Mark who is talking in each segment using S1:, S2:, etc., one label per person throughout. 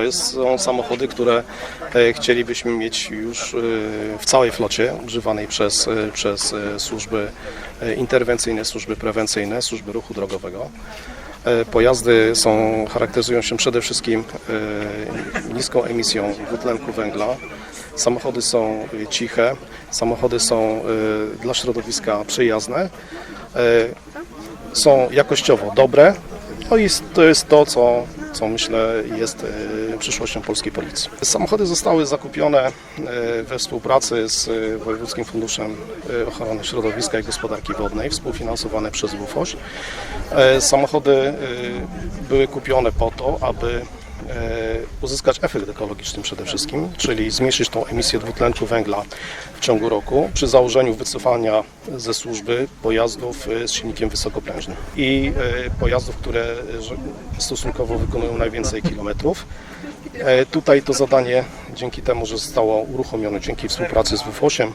S1: To są samochody, które e, chcielibyśmy mieć już e, w całej flocie używanej przez, e, przez służby interwencyjne, służby prewencyjne, służby ruchu drogowego. Pojazdy są, charakteryzują się przede wszystkim niską emisją dwutlenku węgla. Samochody są ciche, samochody są dla środowiska przyjazne, są jakościowo dobre. No i to jest to, co, co myślę jest e, przyszłością polskiej policji. Samochody zostały zakupione e, we współpracy z e, Wojewódzkim Funduszem Ochrony Środowiska i Gospodarki Wodnej, współfinansowane przez WFOŚ. Samochody były kupione po to, aby uzyskać efekt ekologiczny przede wszystkim, czyli zmniejszyć tą emisję dwutlenku węgla w ciągu roku przy założeniu wycofania ze służby pojazdów e, z silnikiem wysokoprężnym i e, pojazdów, które e, stosunkowo wykonują najwięcej kilometrów. E, Tutaj to zadanie dzięki temu, że zostało uruchomione dzięki współpracy z WFOŚem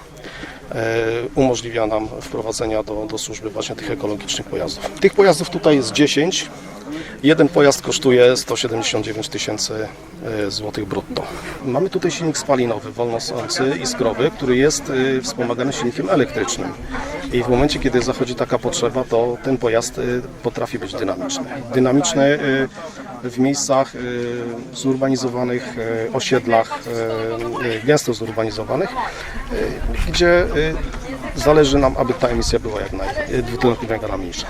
S1: e, umożliwia nam wprowadzenia do, do służby właśnie tych ekologicznych pojazdów. Tych pojazdów tutaj jest 10. Jeden pojazd kosztuje 179 tysięcy e, złotych brutto. Mamy tutaj silnik spalinowy, wolnosący, iskrowy, który jest e, wspomagany silnikiem elektrycznym. I w momencie, kiedy zachodzi taka potrzeba, to ten pojazd e, potrafi być dynamiczny. Dynamiczny w miejscach zurbanizowanych, osiedlach gęsto zurbanizowanych, gdzie zależy nam, aby ta emisja była jak naj, dwutlenku węgla mniejsza.